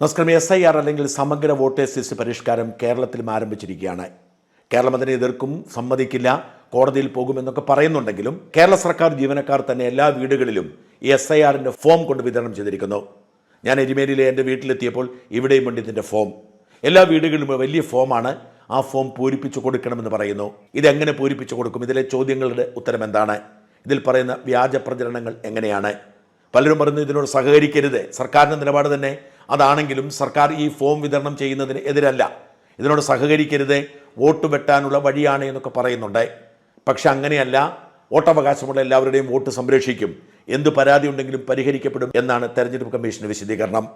നമസ്കാരം S I R അല്ലെങ്കിൽ സമഗ്ര വോട്ടേഴ്സ് ലിസ്റ്റ് പരിഷ്കാരം കേരളത്തിലും ആരംഭിച്ചിരിക്കുകയാണ്. കേരളം അതിനെ എതിർക്കും സമ്മതിക്കില്ല കോടതിയിൽ പോകുമെന്നൊക്കെ പറയുന്നുണ്ടെങ്കിലും കേരള സർക്കാർ ജീവനക്കാർ തന്നെ എല്ലാ വീടുകളിലും ഈ എസ് ഐ ആറിന്റെ ഫോം കൊണ്ട് വിതരണം ചെയ്തിരിക്കുന്നു. ഞാൻ എരുമേലിയിലെ എന്റെ വീട്ടിലെത്തിയപ്പോൾ ഇവിടെയും ഉണ്ട് ഇതിന്റെ ഫോം. എല്ലാ വീടുകളിലും വലിയ ഫോമാണ്. ആ ഫോം പൂരിപ്പിച്ചു കൊടുക്കണമെന്ന് പറയുന്നു. ഇതെങ്ങനെ പൂരിപ്പിച്ചു കൊടുക്കും? ഇതിലെ ചോദ്യങ്ങളുടെ ഉത്തരം എന്താണ്? ഇതിൽ പറയുന്ന വ്യാജ പ്രചരണങ്ങൾ എങ്ങനെയാണ്? പലരും പറയുന്നു ഇതിനോട് സഹകരിക്കരുത്. സർക്കാരിന്റെ നിലപാട് തന്നെ അതാണെങ്കിലും സർക്കാർ ഈ ഫോം വിതരണം ചെയ്യുന്നതിന് എതിരല്ല. ഇതിനോട് സഹകരിക്കരുത് വോട്ട് വെട്ടാനുള്ള വഴിയാണ് എന്നൊക്കെ പറയുന്നുണ്ട്. പക്ഷെ അങ്ങനെയല്ല വോട്ടവകാശമുള്ള എല്ലാവരുടെയും വോട്ട് സംരക്ഷിക്കും. എന്ത് പരാതി ഉണ്ടെങ്കിലും പരിഹരിക്കപ്പെടും എന്നാണ് തെരഞ്ഞെടുപ്പ് കമ്മീഷന്റെ വിശദീകരണം.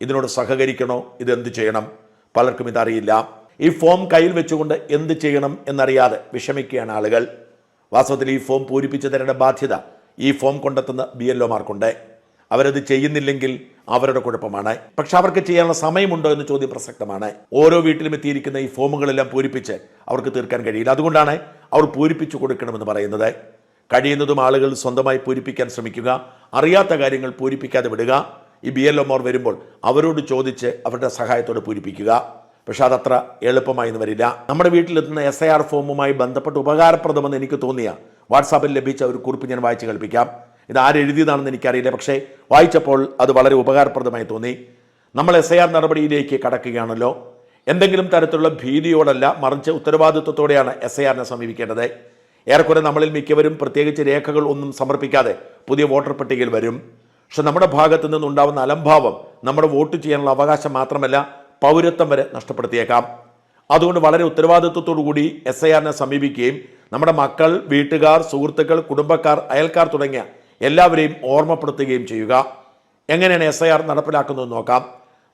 ഇതിനോട് സഹകരിക്കണോ? ഇത് എന്ത് ചെയ്യണം? പലർക്കും ഇതറിയില്ല. ഈ ഫോം കയ്യിൽ വെച്ചുകൊണ്ട് എന്ത് ചെയ്യണം എന്നറിയാതെ വിഷമിക്കുകയാണ് ആളുകൾ. വാസ്തവത്തിൽ ഈ ഫോം പൂരിപ്പിച്ചു ബാധ്യത ഈ ഫോം കൊണ്ടെത്തുന്ന ബി എൽ ഒമാർക്കുണ്ട് അവരത് ചെയ്യുന്നില്ലെങ്കിൽ അവരുടെ കുഴപ്പമാണ്. പക്ഷെ അവർക്ക് ചെയ്യാനുള്ള സമയമുണ്ടോ എന്ന ചോദ്യം പ്രസക്തമാണ്. ഓരോ വീട്ടിലും എത്തിയിരിക്കുന്ന ഈ ഫോമുകളെല്ലാം പൂരിപ്പിച്ച് അവർക്ക് തീർക്കാൻ കഴിയില്ല. അതുകൊണ്ടാണ് അവർ പൂരിപ്പിച്ചു കൊടുക്കണമെന്ന് പറയുന്നത്. കഴിയുന്നതും ആളുകൾ സ്വന്തമായി പൂരിപ്പിക്കാൻ ശ്രമിക്കുക. അറിയാത്ത കാര്യങ്ങൾ പൂരിപ്പിക്കാതെ വിടുക. ഈ ബി എൽ വരുമ്പോൾ അവരോട് ചോദിച്ച് അവരുടെ സഹായത്തോടെ പൂരിപ്പിക്കുക. പക്ഷെ അതത്ര എളുപ്പമായി എന്ന് വരില്ല. നമ്മുടെ വീട്ടിലെത്തുന്ന എസ് ഐ ആർ ഫോമുമായി ബന്ധപ്പെട്ട് ഉപകാരപ്രദമെന്ന് എനിക്ക് തോന്നിയ വാട്സാപ്പിൽ ലഭിച്ച ഒരു കുറിപ്പ് ഞാൻ വായിച്ച് കേൾപ്പിക്കാം. ഇത് ആരെഴുതിയതാണെന്ന് എനിക്കറിയില്ല. പക്ഷേ വായിച്ചപ്പോൾ അത് വളരെ ഉപകാരപ്രദമായി തോന്നി. നമ്മൾ എസ് ഐ ആർ നടപടിയിലേക്ക് കടക്കുകയാണല്ലോ. എന്തെങ്കിലും തരത്തിലുള്ള ഭീതിയോടല്ല മറിച്ച് ഉത്തരവാദിത്വത്തോടെയാണ് എസ് ഐ ആറിനെ സമീപിക്കേണ്ടത്. ഏറെക്കുറെ നമ്മളിൽ മിക്കവരും പ്രത്യേകിച്ച് രേഖകൾ ഒന്നും സമർപ്പിക്കാതെ പുതിയ വോട്ടർ പട്ടികയിൽ വരും. പക്ഷെ നമ്മുടെ ഭാഗത്തു നിന്നുണ്ടാവുന്ന അലംഭാവം നമ്മുടെ വോട്ട് ചെയ്യാനുള്ള അവകാശം മാത്രമല്ല പൗരത്വം വരെ നഷ്ടപ്പെടുത്തിയേക്കാം. അതുകൊണ്ട് വളരെ കൂടി എസ് ഐ ആറിനെ സമീപിക്കുകയും നമ്മുടെ മക്കൾ വീട്ടുകാർ സുഹൃത്തുക്കൾ കുടുംബക്കാർ അയൽക്കാർ തുടങ്ങിയ എല്ലാവരെയും ഓർമ്മപ്പെടുത്തുകയും ചെയ്യുക. എങ്ങനെയാണ് എസ് ഐ ആർ നടപ്പിലാക്കുന്നത് നോക്കാം.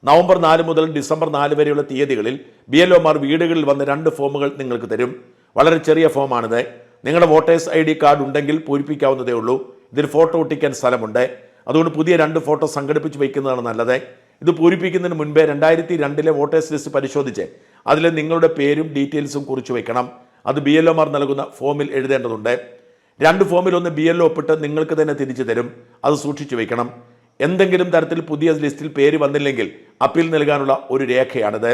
നവംബർ നാല് മുതൽ ഡിസംബർ നാല് വരെയുള്ള തീയതികളിൽ ബി എൽ ഒമാർ വീടുകളിൽ വന്ന് രണ്ട് ഫോമുകൾ നിങ്ങൾക്ക് തരും. വളരെ ചെറിയ ഫോമാണിത്. നിങ്ങളുടെ വോട്ടേഴ്സ് ഐ ഡി കാർഡ് ഉണ്ടെങ്കിൽ പൂരിപ്പിക്കാവുന്നതേ ഉള്ളൂ. ഇതിൽ ഫോട്ടോ ഒട്ടിക്കാൻ സ്ഥലമുണ്ട്. അതുകൊണ്ട് പുതിയ രണ്ട് ഫോട്ടോ സംഘടിപ്പിച്ച് വയ്ക്കുന്നതാണ് നല്ലത്. ഇത് പൂരിപ്പിക്കുന്നതിന് മുൻപേ രണ്ടായിരത്തി രണ്ടിലെ വോട്ടേഴ്സ് ലിസ്റ്റ് പരിശോധിച്ച് അതിൽ നിങ്ങളുടെ പേരും ഡീറ്റെയിൽസും കുറിച്ച് വയ്ക്കണം. അത് ബി എൽ ഒമാർ നൽകുന്ന ഫോമിൽ എഴുതേണ്ടതുണ്ട്. രണ്ട് ഫോമിൽ ഒന്ന് ബി എൽ ഒപ്പിട്ട് നിങ്ങൾക്ക് തന്നെ തിരിച്ചു തരും. അത് സൂക്ഷിച്ചു വെക്കണം. എന്തെങ്കിലും തരത്തിൽ പുതിയ ലിസ്റ്റിൽ പേര് വന്നില്ലെങ്കിൽ അപ്പീൽ നൽകാനുള്ള ഒരു രേഖയാണിത്.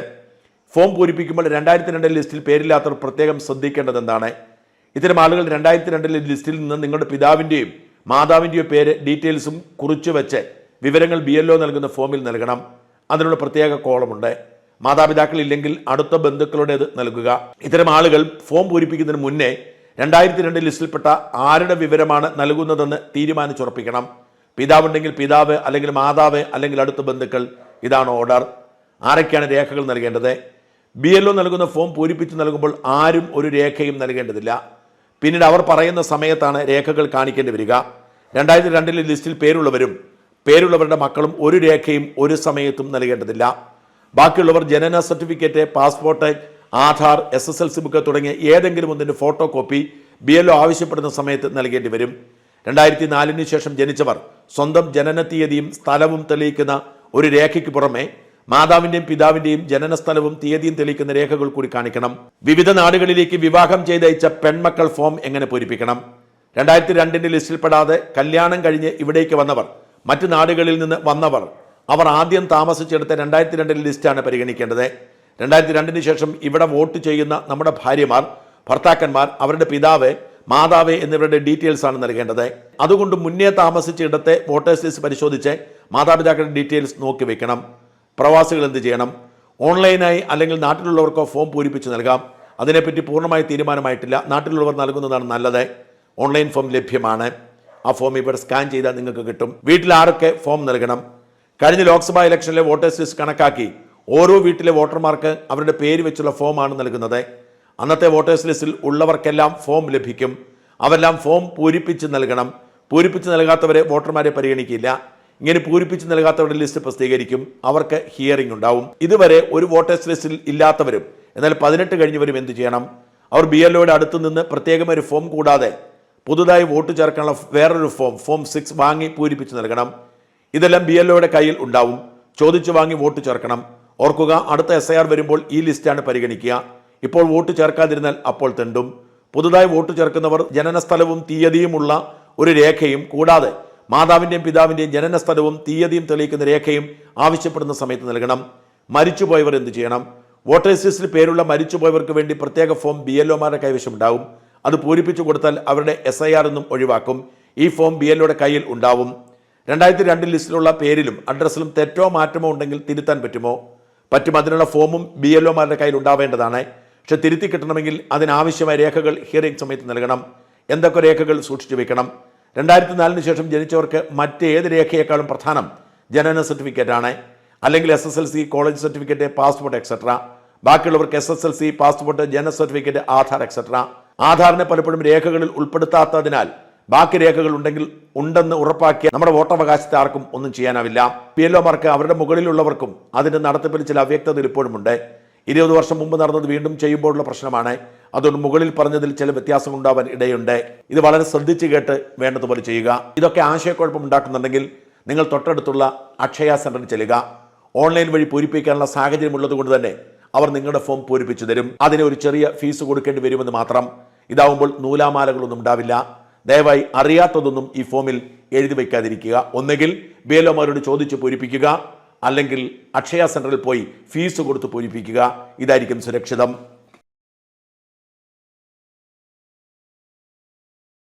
ഫോം പൂരിപ്പിക്കുമ്പോൾ രണ്ടായിരത്തി രണ്ടിൽ ലിസ്റ്റിൽ പേരില്ലാത്തവർ പ്രത്യേകം ശ്രദ്ധിക്കേണ്ടത് എന്താണ് ഇത്തരം ആളുകൾ രണ്ടായിരത്തി രണ്ടിലെ ലിസ്റ്റിൽ നിന്ന് നിങ്ങളുടെ പിതാവിന്റെയും മാതാവിന്റെയോ പേര് ഡീറ്റെയിൽസും കുറിച്ചു വെച്ച് വിവരങ്ങൾ ബി എൽ ഒ നൽകുന്ന ഫോമിൽ നൽകണം. അതിനുള്ള പ്രത്യേക കോളമുണ്ട്. മാതാപിതാക്കൾ ഇല്ലെങ്കിൽ അടുത്ത ബന്ധുക്കളുടേത് നൽകുക. ഇത്തരം ആളുകൾ ഫോം പൂരിപ്പിക്കുന്നതിന് മുന്നേ രണ്ടായിരത്തി രണ്ട് ലിസ്റ്റിൽപ്പെട്ട ആരുടെ വിവരമാണ് നൽകുന്നതെന്ന് തീരുമാനിച്ചുറപ്പിക്കണം. പിതാവുണ്ടെങ്കിൽ പിതാവ് അല്ലെങ്കിൽ മാതാവ് അല്ലെങ്കിൽ അടുത്ത ബന്ധുക്കൾ. ഇതാണ് ഓർഡർ. ആരൊക്കെയാണ് രേഖകൾ നൽകേണ്ടത്? ബി എൽ ഒ നൽകുന്ന ഫോം പൂരിപ്പിച്ച് നൽകുമ്പോൾ ആരും ഒരു രേഖയും നൽകേണ്ടതില്ല. പിന്നീട് അവർ പറയുന്ന സമയത്താണ് രേഖകൾ കാണിക്കേണ്ടി വരിക. രണ്ടായിരത്തി രണ്ടിലെ ലിസ്റ്റിൽ പേരുള്ളവരും പേരുള്ളവരുടെ മക്കളും ഒരു രേഖയും ഒരു സമയത്തും നൽകേണ്ടതില്ല. ബാക്കിയുള്ളവർ ജനന certificate passport Aadhaar S S L C book തുടങ്ങിയ ഏതെങ്കിലും ഒന്നിന്റെ photo copy B L O ആവശ്യപ്പെടുന്ന സമയത്ത് നൽകേണ്ടി വരും. രണ്ടായിരത്തി നാലിന് ശേഷം ജനിച്ചവർ സ്വന്തം ജനന തീയതിയും സ്ഥലവും തെളിയിക്കുന്ന ഒരു രേഖയ്ക്ക് പുറമെ മാതാവിന്റെയും പിതാവിന്റെയും ജനന സ്ഥലവും തീയതിയും തെളിയിക്കുന്ന രേഖകൾ കൂടി കാണിക്കണം. വിവിധ നാടുകളിലേക്ക് വിവാഹം ചെയ്തയച്ച പെൺമക്കൾ ഫോം എങ്ങനെ പൂരിപ്പിക്കണം? രണ്ടായിരത്തി രണ്ടിന്റെ ലിസ്റ്റിൽപ്പെടാതെ കല്യാണം കഴിഞ്ഞ് ഇവിടേക്ക് വന്നവർ മറ്റു നാടുകളിൽ നിന്ന് വന്നവർ അവർ ആദ്യം താമസിച്ചെടുത്ത രണ്ടായിരത്തി രണ്ടിലെ ലിസ്റ്റാണ് പരിഗണിക്കേണ്ടത്. രണ്ടായിരത്തി രണ്ടിന് ശേഷം ഇവിടെ വോട്ട് ചെയ്യുന്ന നമ്മുടെ ഭാര്യമാർ ഭർത്താക്കന്മാർ അവരുടെ പിതാവ് മാതാവ് എന്നിവരുടെ ഡീറ്റെയിൽസ് ആണ് നൽകേണ്ടത്. അതുകൊണ്ട് മുന്നേ താമസിച്ച ഇടത്തെ വോട്ടേഴ്സ് ലിസ്റ്റ് പരിശോധിച്ച് മാതാപിതാക്കളുടെ ഡീറ്റെയിൽസ് നോക്കി വെക്കണം. പ്രവാസികൾ എന്ത് ചെയ്യണം? ഓൺലൈനായി അല്ലെങ്കിൽ നാട്ടിലുള്ളവർക്കോ ഫോം പൂരിപ്പിച്ച് നൽകാം. അതിനെപ്പറ്റി പൂർണമായി തീരുമാനമായിട്ടില്ല. നാട്ടിലുള്ളവർ നൽകുന്നതാണ് നല്ലത്. ഓൺലൈൻ ഫോം ലഭ്യമാണ്. ആ ഫോം ഇവിടെ സ്കാൻ ചെയ്താൽ നിങ്ങൾക്ക് കിട്ടും. വീട്ടിൽ ആരൊക്കെ ഫോം നൽകണം? കഴിഞ്ഞ ലോക്സഭാ ഇലക്ഷനിലെ വോട്ടേഴ്സ് ലിസ്റ്റ് കണക്കാക്കി. ഓരോ വീട്ടിലെ വോട്ടർമാർക്ക് അവരുടെ പേര് വെച്ചുള്ള ഫോമാണ് നൽകുന്നത്. അന്നത്തെ വോട്ടേഴ്സ് ലിസ്റ്റിൽ ഉള്ളവർക്കെല്ലാം ഫോം ലഭിക്കും. അവരെല്ലാം ഫോം പൂരിപ്പിച്ച് നൽകണം. പൂരിപ്പിച്ച് നൽകാത്തവരെ വോട്ടർമാരെ പരിഗണിക്കില്ല. ഇങ്ങനെ പൂരിപ്പിച്ച് നൽകാത്തവരുടെ ലിസ്റ്റ് പ്രസിദ്ധീകരിക്കും. അവർക്ക് ഹിയറിംഗ് ഉണ്ടാവും. ഇതുവരെ ഒരു വോട്ടേഴ്സ് ലിസ്റ്റിൽ ഇല്ലാത്തവരും എന്നാൽ പതിനെട്ട് കഴിഞ്ഞവരും എന്ത് ചെയ്യണം? അവർ ബി എൽ ഒയുടെ അടുത്ത് നിന്ന് പ്രത്യേകം ഒരു ഫോം കൂടാതെ പുതുതായി വോട്ട് ചേർക്കാനുള്ള വേറൊരു ഫോം ഫോം സിക്സ് വാങ്ങി പൂരിപ്പിച്ച് നൽകണം. ഇതെല്ലാം ബി എൽ ഒയുടെ കയ്യിൽ ഉണ്ടാവും. ചോദിച്ചു വാങ്ങി വോട്ട് ചേർക്കണം. ഓർക്കുക അടുത്ത എസ് വരുമ്പോൾ ഈ ലിസ്റ്റാണ് പരിഗണിക്കുക. ഇപ്പോൾ വോട്ട് ചേർക്കാതിരുന്നാൽ അപ്പോൾ തെണ്ടും. പുതുതായി വോട്ട് ചേർക്കുന്നവർ ജനനസ്ഥലവും തീയതിയുമുള്ള ഒരു രേഖയും കൂടാതെ മാതാവിന്റെയും പിതാവിന്റെയും ജനനസ്ഥലവും തീയതിയും തെളിയിക്കുന്ന രേഖയും ആവശ്യപ്പെടുന്ന സമയത്ത് നൽകണം. മരിച്ചുപോയവർ എന്ത് ചെയ്യണം? വോട്ടേഴ്സ് ലിസ്റ്റിൽ പേരുള്ള മരിച്ചുപോയവർക്ക് വേണ്ടി പ്രത്യേക ഫോം ബി എൽ കൈവശം കൈവശമുണ്ടാവും. അത് പൂരിപ്പിച്ചു കൊടുത്താൽ അവരുടെ എസ് ഐ ആർ എന്നും ഒഴിവാക്കും. ഈ ഫോം ബി എൽ കയ്യിൽ ഉണ്ടാവും. രണ്ടായിരത്തി രണ്ടിൽ ലിസ്റ്റിലുള്ള പേരിലും അഡ്രസ്സിലും തെറ്റോ മാറ്റമോ ഉണ്ടെങ്കിൽ തിരുത്താൻ പറ്റുമോ? പറ്റും അതിനുള്ള ഫോമും ബി എൽ ഒമാരുടെ കയ്യിൽ ഉണ്ടാവേണ്ടതാണ്. പക്ഷെ തിരുത്തി കിട്ടണമെങ്കിൽ അതിനാവശ്യമായ രേഖകൾ ഹിയറിംഗ് സമയത്ത് നൽകണം. എന്തൊക്കെ രേഖകൾ സൂക്ഷിച്ചു വെക്കണം? രണ്ടായിരത്തി നാലിന് ശേഷം ജനിച്ചവർക്ക് മറ്റേത് രേഖയേക്കാളും പ്രധാനം ജനന സർട്ടിഫിക്കറ്റാണ് അല്ലെങ്കിൽ S S L C college certificate passport etcetera ബാക്കിയുള്ളവർക്ക് S S L C passport ജനന സർട്ടിഫിക്കറ്റ് ആധാർ എക്സെട്ര ആധാറിനെ പലപ്പോഴും രേഖകളിൽ ഉൾപ്പെടുത്താത്തതിനാൽ ബാക്കി രേഖകൾ ഉണ്ടെങ്കിൽ ഉണ്ടെന്ന് ഉറപ്പാക്കിയ നമ്മുടെ വോട്ടവകാശത്തെ ആർക്കും ഒന്നും ചെയ്യാനാവില്ല. പി എൽ ഒമാർക്ക് അവരുടെ മുകളിലുള്ളവർക്കും അതിന്റെ നടത്തിപ്പിൽ ചില അവ്യക്തതകൾ ഇപ്പോഴുമുണ്ട് ഇരുപത് വർഷം മുമ്പ് നടന്നത് വീണ്ടും ചെയ്യുമ്പോഴുള്ള പ്രശ്നമാണ്. അതുകൊണ്ട് മുകളിൽ പറഞ്ഞതിൽ ചില വ്യത്യാസം ഉണ്ടാവാൻ ഇടയുണ്ട്. ഇത് വളരെ ശ്രദ്ധിച്ചു കേട്ട് വേണ്ടതുപോലെ ചെയ്യുക. ഇതൊക്കെ ആശയക്കുഴപ്പം ഉണ്ടാക്കുന്നുണ്ടെങ്കിൽ നിങ്ങൾ തൊട്ടടുത്തുള്ള അക്ഷയ സെന്ററിൽ ചെല്ലുക. ഓൺലൈൻ വഴി പൂരിപ്പിക്കാനുള്ള സാഹചര്യം ഉള്ളതുകൊണ്ട് തന്നെ അവർ നിങ്ങളുടെ ഫോം പൂരിപ്പിച്ചു തരും. അതിന് ഒരു ചെറിയ ഫീസ് കൊടുക്കേണ്ടി വരുമെന്ന് മാത്രം. ഇതാവുമ്പോൾ നൂലാമാലകളൊന്നും ഉണ്ടാവില്ല. ദയവായി അറിയാത്തതൊന്നും ഈ ഫോമിൽ എഴുതി വയ്ക്കാതിരിക്കുക. ഒന്നുകിൽ ബിഎൽഒമാരോട് ചോദിച്ച് പൂരിപ്പിക്കുക അല്ലെങ്കിൽ അക്ഷയ സെന്ററിൽ പോയി ഫീസ് കൊടുത്ത് പൂരിപ്പിക്കുക. ഇതായിരിക്കും സുരക്ഷിതം.